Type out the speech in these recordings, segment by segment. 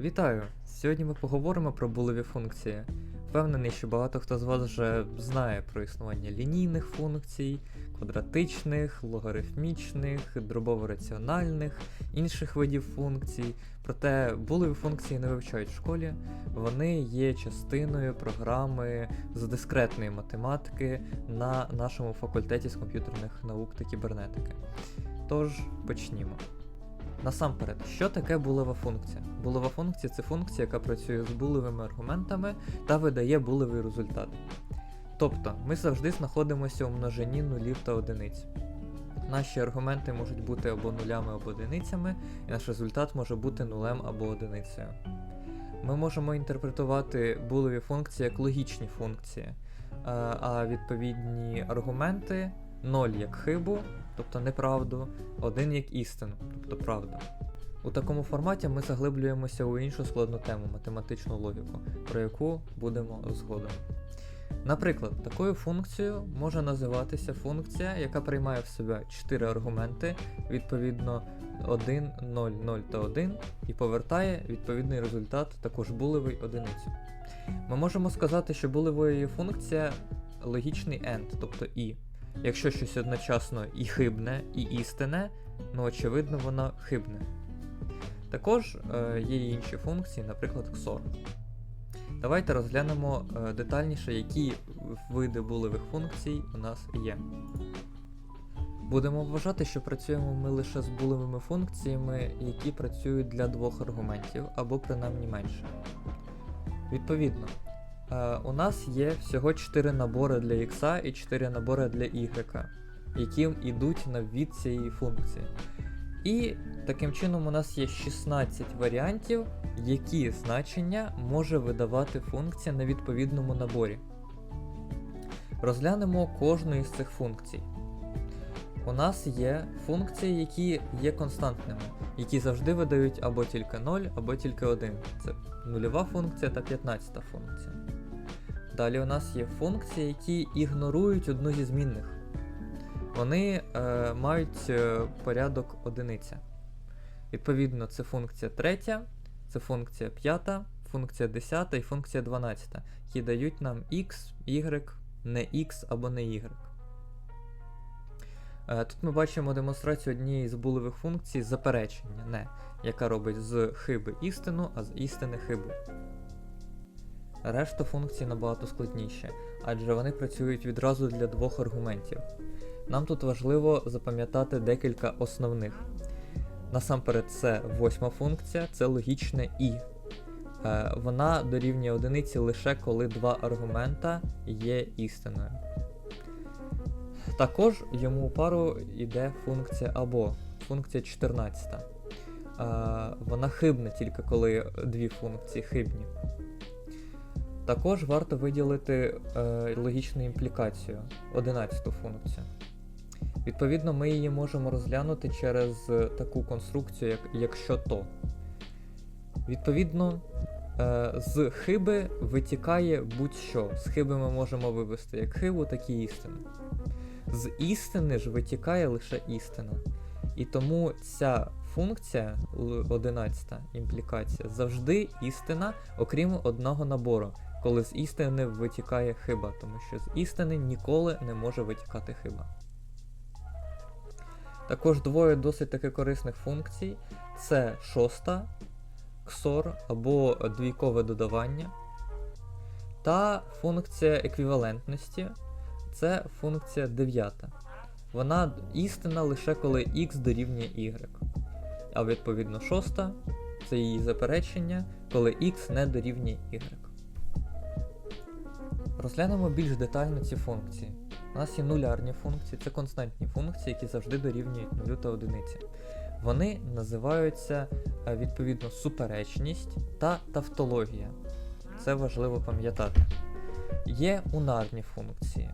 Вітаю! Сьогодні ми поговоримо про булеві функції. Впевнений, що багато хто з вас вже знає про існування лінійних функцій, квадратичних, логарифмічних, дробово-раціональних, інших видів функцій. Проте булеві функції не вивчають в школі, вони є частиною програми з дискретної математики на нашому факультеті з комп'ютерних наук та кібернетики. Тож почнімо. Насамперед, що таке булева функція? Булева функція це функція, яка працює з булевими аргументами та видає булевий результат. Тобто, ми завжди знаходимося у множині нулів та одиниць. Наші аргументи можуть бути або нулями, або одиницями, і наш результат може бути нулем або одиницею. Ми можемо інтерпретувати булеві функції як логічні функції, е, а відповідні аргументи 0 як хибу, тобто неправду, 1 як істину, тобто правду. У такому форматі ми заглиблюємося у іншу складну тему математичну логіку, про яку будемо згодом. Наприклад, такою функцією може називатися функція, яка приймає в себе 4 аргументи, відповідно 1, 0, 0 та 1, і повертає відповідний результат також булевий одиницю. Ми можемо сказати, що булевою є функція логічний end, тобто і. Якщо щось одночасно і хибне, і істинне, ну очевидно, воно хибне. Також е, є і інші функції, наприклад, XOR. Давайте розглянемо е, детальніше, які види булевих функцій у нас є. Будемо вважати, що працюємо ми лише з булевими функціями, які працюють для двох аргументів, або принаймні менше. Відповідно, е, у нас є всього 4 набори для x і 4 набори для y, які йдуть на ввід цієї функції. І таким чином у нас є 16 варіантів, які значення може видавати функція на відповідному наборі. Розглянемо кожну із цих функцій. У нас є функції, які є константними, які завжди видають або тільки 0, або тільки 1. Це нульова функція та 15 функція. Далі у нас є функції, які ігнорують одну зі змінних. Вони е, мають е, порядок одиниця. Відповідно, це функція третя, це функція п'ята, функція 10 і функція 12, які дають нам x, y, не x або не y. Е, Тут ми бачимо демонстрацію однієї з булевих функцій заперечення, не, яка робить з хиби істину, а з істини хибу. Решта функцій набагато складніші, адже вони працюють відразу для двох аргументів. Нам тут важливо запам'ятати декілька основних. Насамперед, це восьма функція, це логічне і. Е, Вона дорівнює одиниці лише коли два аргумента є істиною. Також йому у пару йде функція або функція 14. Е, Вона хибна тільки коли дві функції хибні. Також варто виділити е, логічну імплікацію 11 функцію. Відповідно, ми її можемо розглянути через таку конструкцію, як якщо то. Відповідно, е, з хиби витікає будь-що. З хиби ми можемо вивести як хибу, так і істину. З істини ж витікає лише істина. І тому ця функція 11 імплікація завжди істина, окрім одного набору, коли з істини витікає хиба, тому що з істини ніколи не може витікати хиба. Також двоє досить таки корисних функцій це шоста, XOR або двійкове додавання. Та функція еквівалентності це функція 9. Вона істина лише коли x дорівнює y. А відповідно шоста це її заперечення, коли x не дорівнює y. Розглянемо більш детально ці функції. У нас є нулярні функції, це константні функції, які завжди дорівнюють нулю та одиниці. Вони називаються е, відповідно суперечність та тавтологія. Це важливо пам'ятати. Є унарні функції.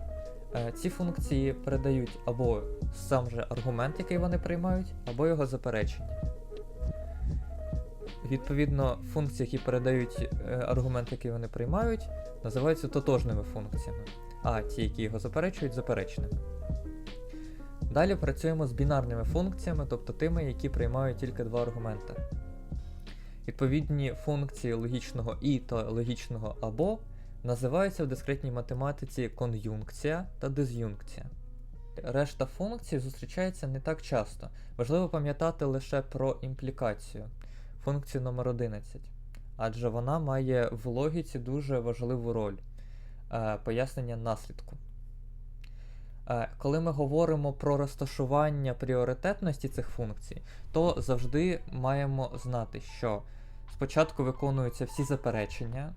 Е, Ці функції передають або сам же аргумент, який вони приймають, або його заперечення. Відповідно, функції, які передають е, аргумент, який вони приймають, називаються тотожними функціями, а ті, які його заперечують, заперечними. Далі працюємо з бінарними функціями, тобто тими, які приймають тільки два аргументи. Відповідні функції логічного і та логічного або називаються в дискретній математиці кон'юнкція та диз'юнкція. Решта функцій зустрічається не так часто. Важливо пам'ятати лише про імплікацію, функцію номер 11 адже вона має в логіці дуже важливу роль е, пояснення наслідку. Е, коли ми говоримо про розташування пріоритетності цих функцій, то завжди маємо знати, що спочатку виконуються всі заперечення,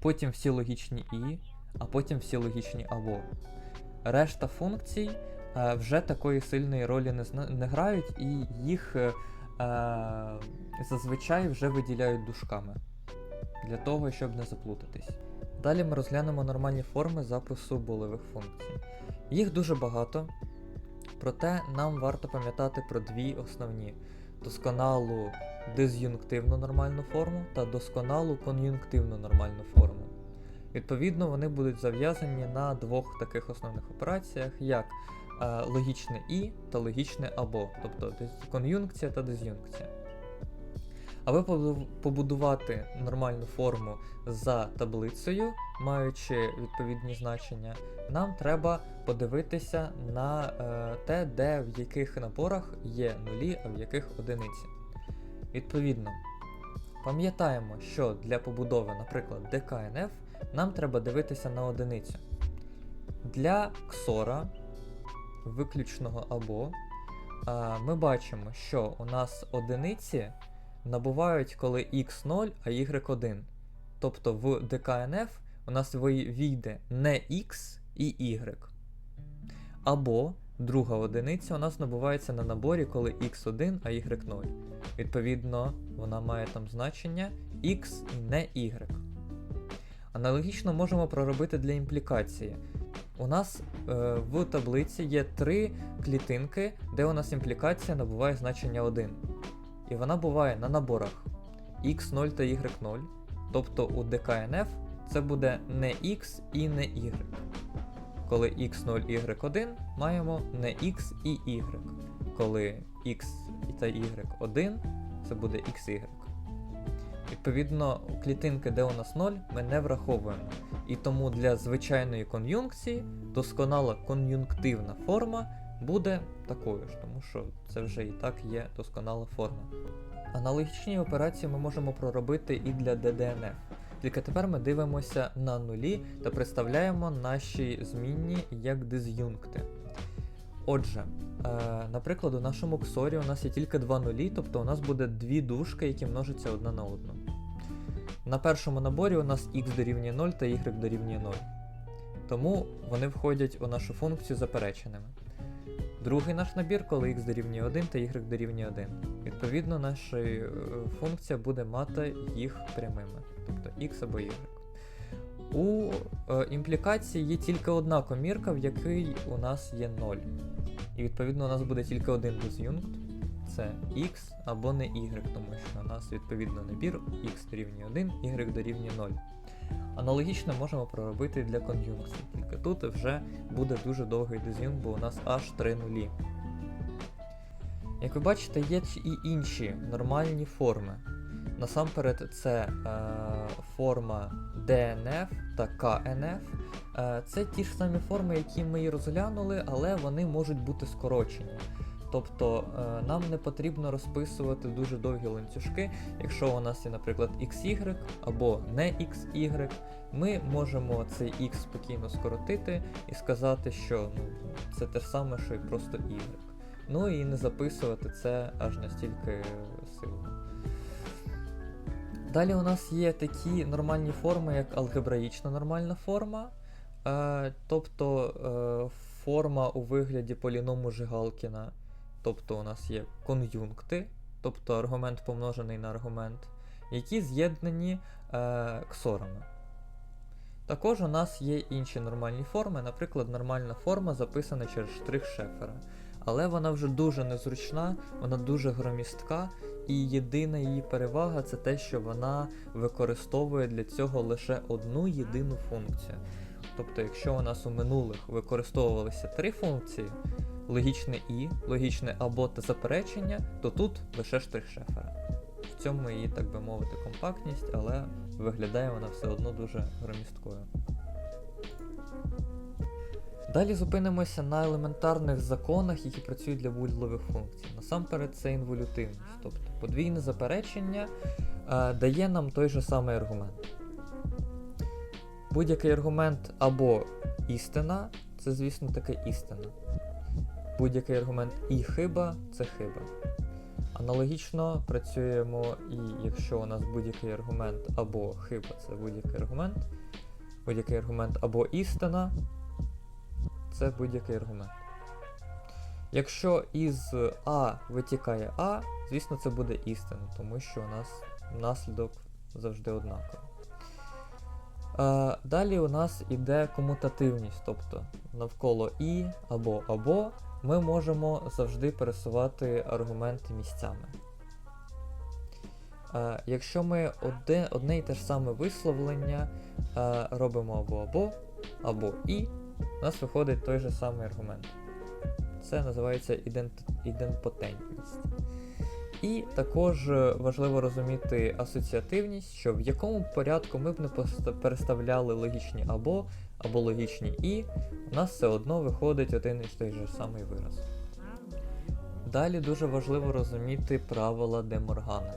потім всі логічні і, а потім всі логічні або. Решта функцій е, вже такої сильної ролі не, не грають, і їх е, зазвичай вже виділяють дужками для того, щоб не заплутатись. Далі ми розглянемо нормальні форми запису булевих функцій. Їх дуже багато, проте нам варто пам'ятати про дві основні: досконалу диз'юнктивну нормальну форму та досконалу кон'юнктивну нормальну форму. Відповідно, вони будуть зав'язані на двох таких основних операціях, як е, логічне і та логічне або, тобто кон'юнкція та диз'юнкція. Аби побудувати нормальну форму за таблицею, маючи відповідні значення, нам треба подивитися на е, те, де в яких наборах є нулі, а в яких одиниці. Відповідно, пам'ятаємо, що для побудови, наприклад, ДКНФ, нам треба дивитися на одиницю. Для ксора виключного або ми бачимо, що у нас одиниці набувають коли x0, а y1. Тобто в ДКНФ у нас війде не x і y. Або друга одиниця у нас набувається на наборі, коли x1, а y0. Відповідно, вона має там значення x і не y. Аналогічно можемо проробити для імплікації. У нас е, в таблиці є три клітинки, де у нас імплікація набуває значення 1. І вона буває на наборах x0 та y0. Тобто у DKNF це буде не x і не y. Коли x0 y1 маємо не x і y. Коли x та y1 це буде xy. Відповідно, клітинки, де у нас 0, ми не враховуємо. І тому для звичайної кон'юнкції досконала кон'юнктивна форма буде такою ж, тому що це вже і так є досконала форма. Аналогічні операції ми можемо проробити і для DDNF. Тільки тепер ми дивимося на нулі та представляємо наші змінні як диз'юнкти. Отже, е, наприклад, у нашому ксорі у нас є тільки два нулі, тобто у нас буде дві дужки, які множаться одна на одну. На першому наборі у нас x дорівнює 0 та y дорівнює 0. Тому вони входять у нашу функцію запереченими. Другий наш набір, коли x дорівнює 1 та y дорівнює 1. Відповідно, наша е, функція буде мати їх прямими, тобто x або y. У е, імплікації є тільки одна комірка, в якій у нас є 0. І відповідно у нас буде тільки один диз'юнкт. Це x або не y, тому що у нас відповідно набір x дорівнює 1, y дорівнює 0. Аналогічно можемо проробити для кон'юнкції, тільки тут вже буде дуже довгий диз'юнкт, бо у нас аж 3 нулі. Як ви бачите, є і інші нормальні форми. Насамперед, це е, форма DNF та KNF. Е, це ті ж самі форми, які ми і розглянули, але вони можуть бути скорочені. Тобто е, нам не потрібно розписувати дуже довгі ланцюжки. Якщо у нас є, наприклад, XY або не XY, ми можемо цей X спокійно скоротити і сказати, що ну, це те ж саме, що і просто Y. Ну і не записувати це аж настільки сильно. Далі у нас є такі нормальні форми, як алгебраїчна нормальна форма, тобто е, форма у вигляді поліному Жигалкіна. Тобто у нас є кон'юнкти, тобто аргумент помножений на аргумент, які з'єднані е, ксорами. Також у нас є інші нормальні форми, наприклад, нормальна форма записана через штрих Шефера. Але вона вже дуже незручна, вона дуже громістка, і єдина її перевага це те, що вона використовує для цього лише одну єдину функцію. Тобто, якщо у нас у минулих використовувалися три функції, логічне і, логічне або та заперечення, то тут лише штрих Шефера. В цьому її, так би мовити, компактність, але виглядає вона все одно дуже громісткою. Далі зупинимося на елементарних законах, які працюють для вульдлових функцій. Насамперед, це інволютивність, тобто подвійне заперечення е, дає нам той же самий аргумент. Будь-який аргумент або істина, це, звісно, таке істина. Будь-який аргумент і хиба це хиба. Аналогічно працюємо і якщо у нас будь-який аргумент або хиба це будь-який аргумент, будь-який аргумент або істина це будь-який аргумент. Якщо із А витікає А, звісно, це буде істина, тому що у нас наслідок завжди однаковий. Е, далі у нас іде комутативність, тобто навколо і або або ми можемо завжди пересувати аргументи місцями. Е, якщо ми одне, одне і те ж саме висловлення е, робимо або або, або і, у нас виходить той же самий аргумент. Це називається ідент, ідемпотентність. І також е, важливо розуміти асоціативність, що в якому порядку ми б не переставляли логічні або або логічні і, у нас все одно виходить один і той же самий вираз. Далі дуже важливо розуміти правила Де Моргана.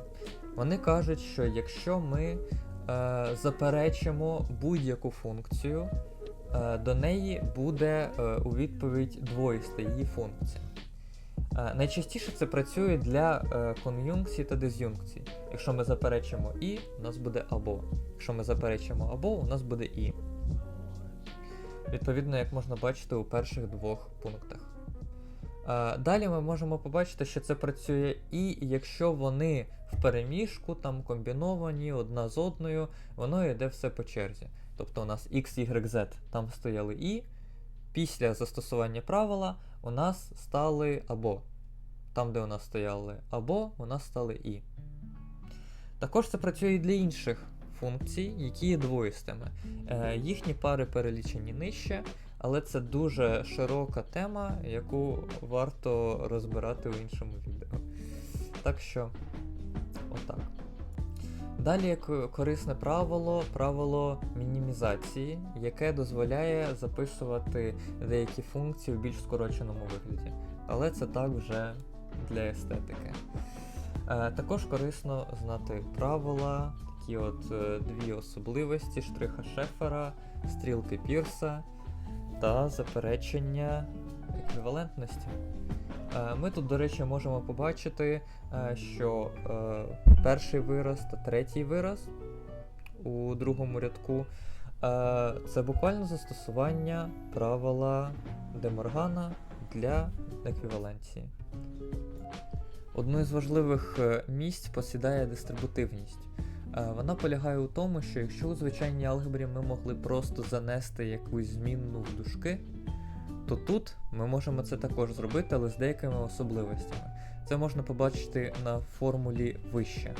Вони кажуть, що якщо ми е, заперечимо будь-яку функцію, е, до неї буде е, у відповідь двоїста її функція. Е, Найчастіше це працює для е, кон'юнкцій та диз'юнкцій. Якщо ми заперечимо і, у нас буде або. Якщо ми заперечимо або, у нас буде і. Відповідно, як можна бачити у перших двох пунктах. Е, Далі ми можемо побачити, що це працює і якщо вони в переміжку, там комбіновані одна з одною, воно йде все по черзі. Тобто у нас x, y, z там стояли і, після застосування правила у нас стали або. Там, де у нас стояли або, у нас стали і. Також це працює і для інших функцій, які є двоїстими. Е, їхні пари перелічені нижче, але це дуже широка тема, яку варто розбирати в іншому відео. Так що, отак. Далі корисне правило, правило мінімізації, яке дозволяє записувати деякі функції в більш скороченому вигляді. Але це так вже для естетики. Е, також корисно знати правила, такі от е, дві особливості штриха Шефера, стрілки Пірса та заперечення еквівалентності. Е, Ми тут, до речі, можемо побачити, е, що е, перший вираз та третій вираз у другому рядку це буквально застосування правила Деморгана для еквіваленції. Одну із важливих місць посідає дистрибутивність. Вона полягає у тому, що якщо у звичайній алгебрі ми могли просто занести якусь змінну в дужки, то тут ми можемо це також зробити, але з деякими особливостями. Це можна побачити на формулі вище.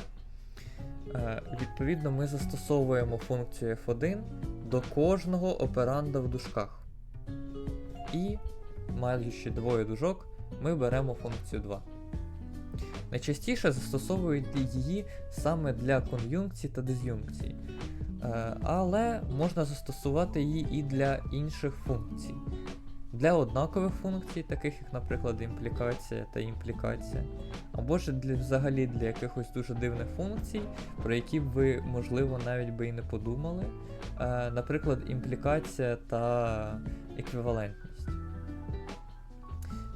Е, Відповідно, ми застосовуємо функцію f1 до кожного операнда в дужках. І, маючи двоє дужок, ми беремо функцію 2. Найчастіше застосовують її саме для кон'юнкцій та диз'юнкцій. Е, Але можна застосувати її і для інших функцій. Для однакових функцій, таких як, наприклад, імплікація та імплікація, або ж для, взагалі для якихось дуже дивних функцій, про які б ви, можливо, навіть би і не подумали. Е, Наприклад, імплікація та еквівалентність.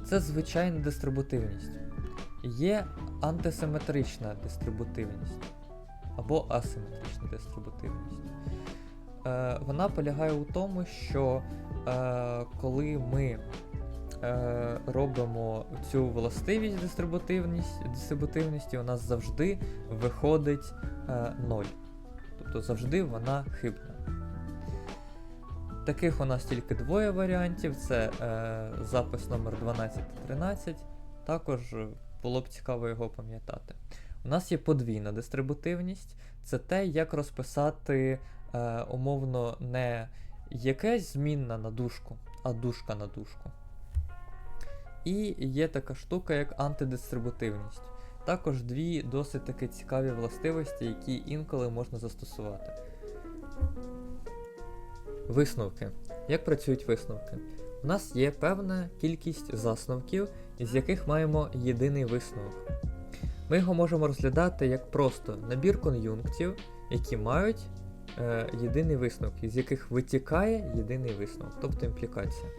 Це звичайна дистрибутивність. Є антисиметрична дистрибутивність або асиметрична дистрибутивність. Е, вона полягає у тому, що е, коли ми е, робимо цю властивість дистрибутивність, дистрибутивності, у нас завжди виходить е, 0. Тобто завжди вона хибна. Таких у нас тільки двоє варіантів: це е, запис номер 12 та 13. Також було б цікаво його пам'ятати. У нас є подвійна дистрибутивність, це те, як розписати е, умовно не якась змінна на дужку, а дужка на дужку. І є така штука, як антидистрибутивність. також дві досить таки цікаві властивості, які інколи можна застосувати. Висновки. Як працюють висновки? У нас є певна кількість засновків, із яких маємо єдиний висновок. Ми його можемо розглядати як просто набір кон'юнктів, які мають е, єдиний висновок, із яких витікає єдиний висновок, тобто імплікація.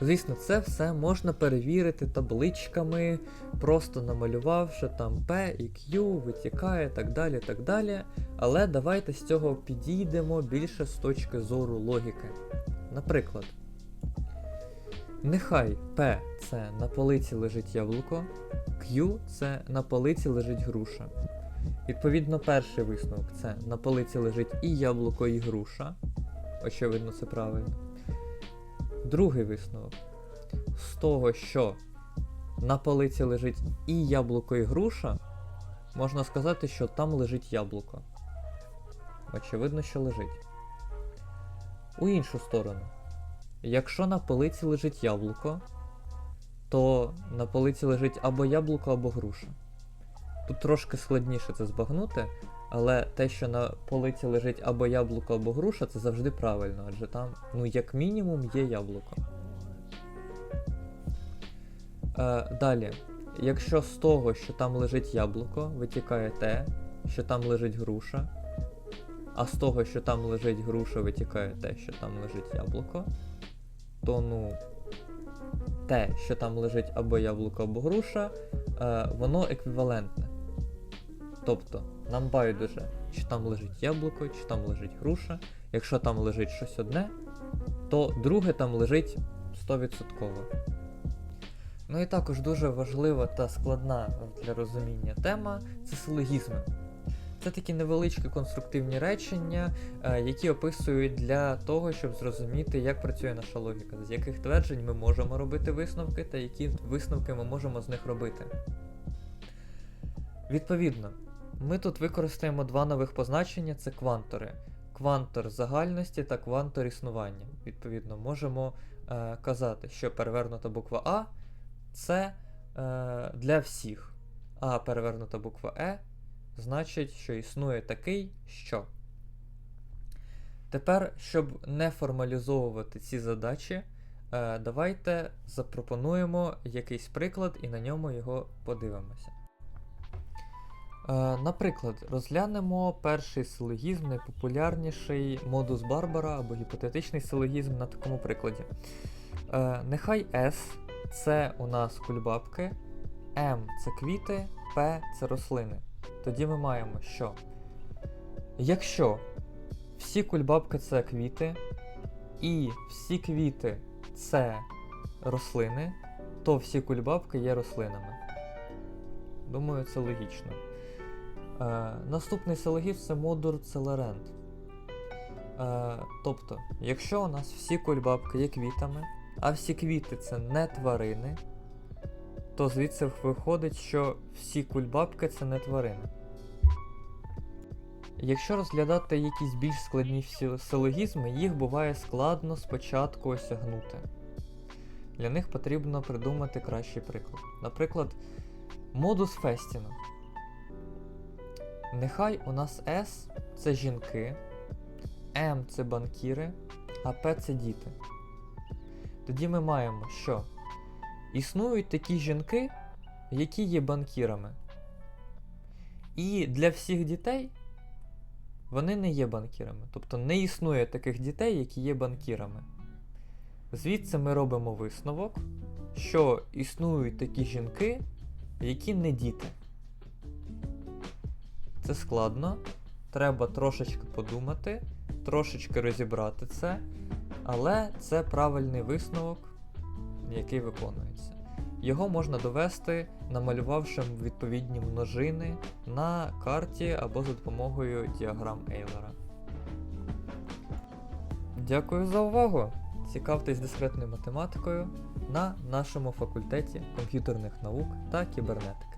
Звісно, це все можна перевірити табличками, просто намалювавши там P і Q, витікає, так далі, так далі. Але давайте з цього підійдемо більше з точки зору логіки. Наприклад, нехай P це на полиці лежить яблуко, Q це на полиці лежить груша. Відповідно, перший висновок це на полиці лежить і яблуко, і груша. Очевидно, це правильно. Другий висновок. З того, що на полиці лежить і яблуко, і груша, можна сказати, що там лежить яблуко. Очевидно, що лежить. У іншу сторону. Якщо на полиці лежить яблуко, то на полиці лежить або яблуко, або груша. Тут трошки складніше це збагнути, але те, що на полиці лежить або яблуко, або груша, це завжди правильно, адже там, ну, як мінімум, є яблуко. Е, далі, якщо з того, що там лежить яблуко, витікає те, що там лежить груша, а з того, що там лежить груша, витікає те, що там лежить яблуко, то ну. Те, що там лежить або яблуко, або груша, е, воно еквівалентне. Тобто, нам байдуже, чи там лежить яблуко, чи там лежить груша. Якщо там лежить щось одне, то друге там лежить 100%. Ну і також дуже важлива та складна для розуміння тема це силогізми. Це такі невеличкі конструктивні речення, е, які описують для того, щоб зрозуміти, як працює наша логіка, з яких тверджень ми можемо робити висновки, та які висновки ми можемо з них робити. Відповідно, ми тут використаємо два нових позначення: це квантори. Квантор загальності та квантор існування. Відповідно, можемо е, казати, що перевернута буква А це е, для всіх, а перевернута буква Е значить, що існує такий, що. Тепер, щоб не формалізовувати ці задачі, е, давайте запропонуємо якийсь приклад і на ньому його подивимося. Е, Наприклад, розглянемо перший силогізм, найпопулярніший модус Барбара або гіпотетичний силогізм на такому прикладі. Е, Нехай S це у нас кульбабки, M це квіти, P це рослини. Тоді ми маємо, що якщо всі кульбабки це квіти, і всі квіти це рослини, то всі кульбабки є рослинами. Думаю, це логічно. Е, наступний силогізм це модур целерент. Е, тобто, якщо у нас всі кульбабки є квітами, а всі квіти це не тварини, то звідси виходить, що всі кульбабки це не тварини. Якщо розглядати якісь більш складні силогізми, їх буває складно спочатку осягнути. Для них потрібно придумати кращий приклад. Наприклад, модус Фестіна. Нехай у нас S це жінки, M це банкіри, а P це діти. Тоді ми маємо, що існують такі жінки, які є банкірами. І для всіх дітей вони не є банкірами. Тобто не існує таких дітей, які є банкірами. Звідси ми робимо висновок, що існують такі жінки, які не діти. Це складно. Треба трошечки подумати, трошечки розібрати це, але це правильний висновок, який виконується. Його можна довести, намалювавши відповідні множини на карті або за допомогою діаграм Ейлера. Дякую за увагу! Цікавтесь дискретною математикою на нашому факультеті комп'ютерних наук та кібернетики.